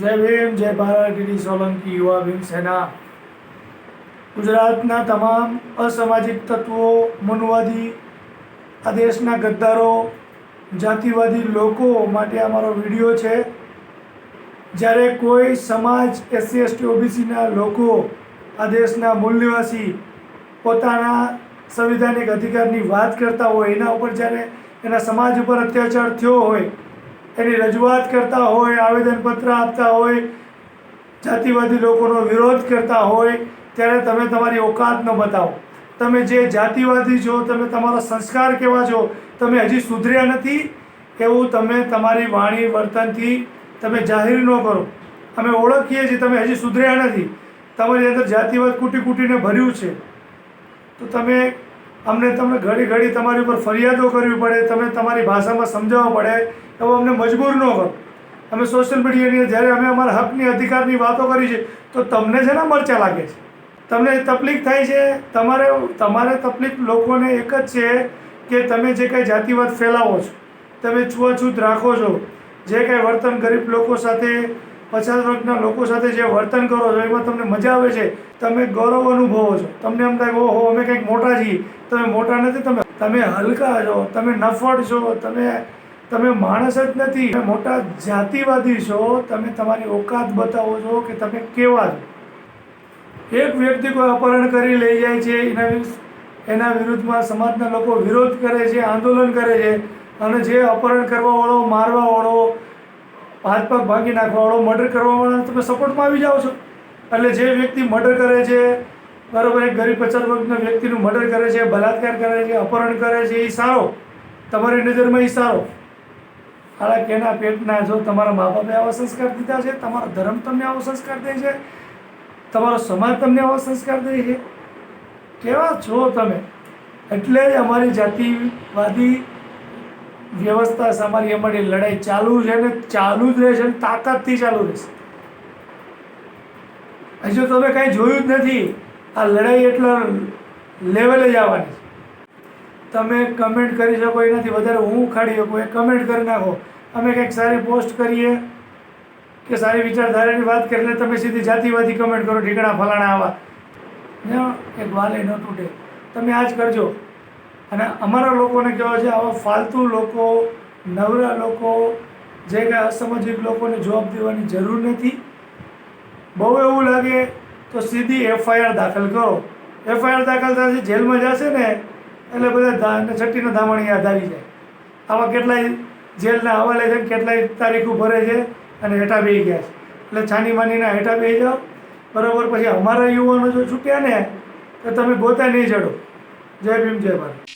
જય ભીમ, જય ભારત સોલંકી, યુવા ભીમ સેના. ગુજરાતના તમામ અસામાજિક તત્વો, મનવાદી, આ દેશના ગદ્દારો, જાતિવાદી લોકો માટે અમારો વીડિયો છે. જ્યારે કોઈ સમાજ એસસી, એસટી, ઓબીસીના લોકો આ દેશના મૂલ્યવાસી પોતાના સંવિધાનિક અધિકારની વાત કરતા હોય, એના ઉપર જ્યારે એના સમાજ ઉપર અત્યાચાર થયો હોય એની રજૂઆત કરતા હોય, આવેદનપત્ર આપતા હોય, જાતિવાદી લોકોનો વિરોધ કરતા હોય, ત્યારે તમે તમારી ઓકાત ન બતાવો. તમે જે જાતિવાદી છો, તમે તમારા સંસ્કાર કેવા છો, તમે હજી સુધર્યા નથી, એવું તમે તમારી વાણી વર્તનથી તમે જાહેર ન કરો. અમે ઓળખીએ છીએ તમે હજી સુધર્યા નથી. તમારી અંદર જાતિવાદ કૂટી કૂટીને ભર્યું છે. તો તમે, અમને તમને ઘડી ઘડી તમારી ઉપર ફરિયાદો કરવી પડે, તમે તમારી ભાષામાં સમજાવવા પડે એવું અમને મજબૂર ન કરો. અમે સોશિયલ મીડિયાની જ્યારે અમે અમારા હકની અધિકારની વાતો કરી છે, તો તમને છે ને મરચા લાગે છે? તમને તકલીફ થાય છે? તમારે તમારે તકલીફ લોકોને એક જ છે કે તમે જે કાંઈ જાતિવાદ ફેલાવો છો, તમે છૂઆછૂત રાખો છો, જે કાંઈ વર્તન ગરીબ લોકો સાથે પછાત વર્ગના લોકો સાથે જે વર્તન કરો છો, એમાં તમને મજા આવે છે, તમે ગૌરવ અનુભવો છો. તમને એમ થાય ઓહો, અમે કંઈક મોટા છીએ. તમે મોટા નથી, તમે તમે હલકા છો, તમે નફટ છો, તમે તમે માણસ જ નથી, તમે મોટા જાતિવાદી છો, તમે તમારી ઓકાત બતાવો છો કે તમે કેવા છો? એક વ્યક્તિ કોઈ અપહરણ કરી લઈ જાય છે, એના એના વિરુદ્ધમાં સમાજના લોકો વિરોધ કરે છે, આંદોલન કરે છે, અને જે અપહરણ કરવાવાળો, મારવાવાળો, હાથ પગ ભાંગી નાખવાવાળો, મર્ડર કરવાવાળા તમે સપોર્ટમાં આવી જાઓ છો. એટલે જે વ્યક્તિ મર્ડર કરે છે, બરાબર, એક ગરીબ પચાસ વર્ગના વ્યક્તિનું મર્ડર કરે છે, બલાત્કાર કરે છે, અપહરણ કરે છે, એ સારો. તમારી નજરમાં એ સારો. હાલા કેના પેટના જો તમારા મા બાપે આવા સંસ્કાર દીધા છે, તમારો ધર્મ તમને આવો સંસ્કાર દે છે, તમારો સમાજ તમને આવો સંસ્કાર દે છે. કેવા છો તમે? એટલે જ અમારી જાતિવાદી વ્યવસ્થા અમારી અમારી લડાઈ ચાલુ છે ને ચાલુ જ રહેશે તાકાતથી ચાલુ રહેશે. હજુ તમે કાંઈ જોયું જ નથી. આ લડાઈ એટલા લેવલે જ આવવાની છે. તમે કમેન્ટ કરી શકો, એનાથી વધારે હું ઉખાડી શકું. એ કમેન્ટ કરી નાખો. અમે કંઈક સારી પોસ્ટ કરીએ કે સારી વિચારધારાની વાત કરીએ એટલે તમે સીધી જાતિવાદી કમેન્ટ કરો, ઢીકણા ફલાણા આવા. એક વાલે ન તૂટે. તમે આ જ કરજો. અને અમારા લોકોને કહેવા છે, આવા ફાલતુ લોકો, નવરા લોકો, જે કાંઈ અસામાજિક લોકોને જવાબ દેવાની જરૂર નથી. બહુ એવું લાગે તો સીધી એફઆઈઆર દાખલ કરો. એફઆઈઆર દાખલ થશે જેલમાં જશે ને એટલે બધા છઠ્ઠીનો ધામણ યાદ આવી જાય. આવા કેટલાય જેલના હવાલે છે કેટલાય તારીખો ભરે છે અને હેઠા બેસી ગયા છે. એટલે છાની માનીના હેઠા બેસી જાઓ. બરાબર, પછી અમારા યુવાનો જો છૂટ્યા ને, તો તમે ગોતા નહીં ચડો. જય ભીમ, જય ભારત.